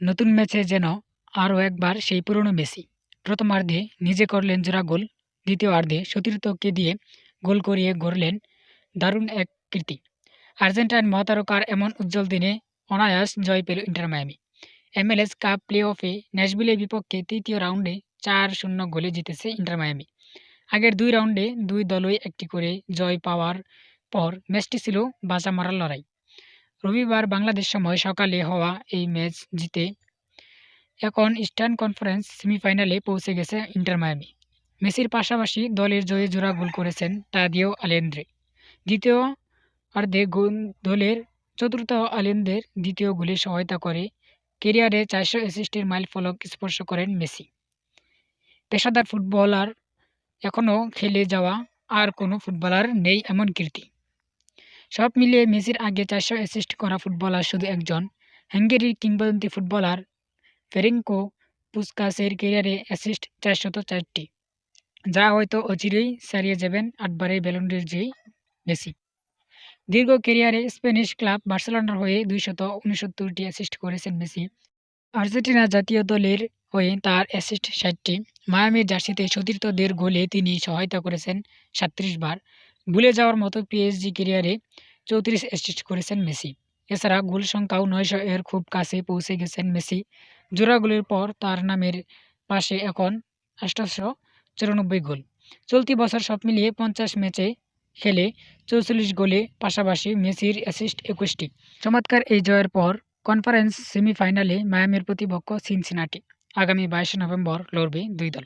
নতুন ম্যাচে যেন আরও একবার সেই পুরনো মেসি। প্রথমার্ধে নিজে করলেন জোড়া গোল, দ্বিতীয়ার্ধে সতীর্থকে দিয়ে গোল করিয়ে গড়লেন দারুণ এক কীর্তি। আর্জেন্টাইন মহাতারকার এমন উজ্জ্বল দিনে অনায়াস জয় পেল Inter Miami. MLS cup play অফে ন্যাশভিলের বিপক্ষে তৃতীয় রাউন্ডে চার শূন্য গোলে জিতেছে ইন্টার মায়ামি। আগের দুই রাউন্ডে দুই দলই একটি করে জয় পাওয়ার পর ম্যাচটি ছিল বাঁচা মারার লড়াই। রবিবার বাংলাদেশ সময় সকালে হওয়া এই ম্যাচ জিতে এখন ইস্টার্ন কনফারেন্স সেমিফাইনালে পৌঁছে গেছে ইন্টার মায়ামি। মেসির পাশাপাশি দলের জয়ে জোড়া গোল করেছেন তাদিও আলেন্দ্রে। দ্বিতীয় অর্ধে দলের চতুর্থ আলেন্দের দ্বিতীয় গোলে সহায়তা করে কেরিয়ারে চারশো অ্যাসিস্টের মাইল ফলক স্পর্শ করেন মেসি। পেশাদার ফুটবলার এখনও খেলে যাওয়া আর কোনো ফুটবলার নেই এমন কীর্তি। সব মিলিয়ে মেসির আগে চারশো অ্যাসিস্ট করা ফুটবলার শুধু একজন। হাঙ্গেরির কিংবদন্তি ফুটবলার ফেরেঙ্কো পুস্কাসের ক্যারিয়ারে অ্যাসিস্ট চারশত চারটি, যা হয়তো অচিরেই ছাড়িয়ে যাবেন আটবারের ব্যালন্ডির জয়ী মেসি। দীর্ঘ ক্যারিয়ারে স্প্যানিশ ক্লাব বার্সেলোনার হয়ে দুইশত উনসত্তরটি অ্যাসিস্ট করেছেন মেসি। আর্জেন্টিনা জাতীয় দলের হয়ে তার অ্যাসিস্ট ষাটটি। মায়ামির জার্সিতে সতীর্থদের গোলে তিনি সহায়তা করেছেন সাতত্রিশ বার। ভুলে যাওয়ার মতো পিএসজি ক্যারিয়ারে চৌত্রিশ অ্যাসিস্ট করেছেন মেসি। এছাড়া গোল সংখ্যাও নয়শো এর খুব কাছে পৌঁছে গেছেন মেসি। জোড়া গোলের পর তার নামের পাশে এখন আষ্টশো চুরানব্বই গোল। চলতি বছর সব মিলিয়ে পঞ্চাশ ম্যাচে খেলে চৌচল্লিশ গোলে পাশাপাশি মেসির অ্যাসিস্ট একুশটি। চমৎকার এই জয়ের পর কনফারেন্স সেমিফাইনালে মায়ামির প্রতিপক্ষ সিনসিনাটি আগামী বাইশে নভেম্বর লড়বে দুই দল।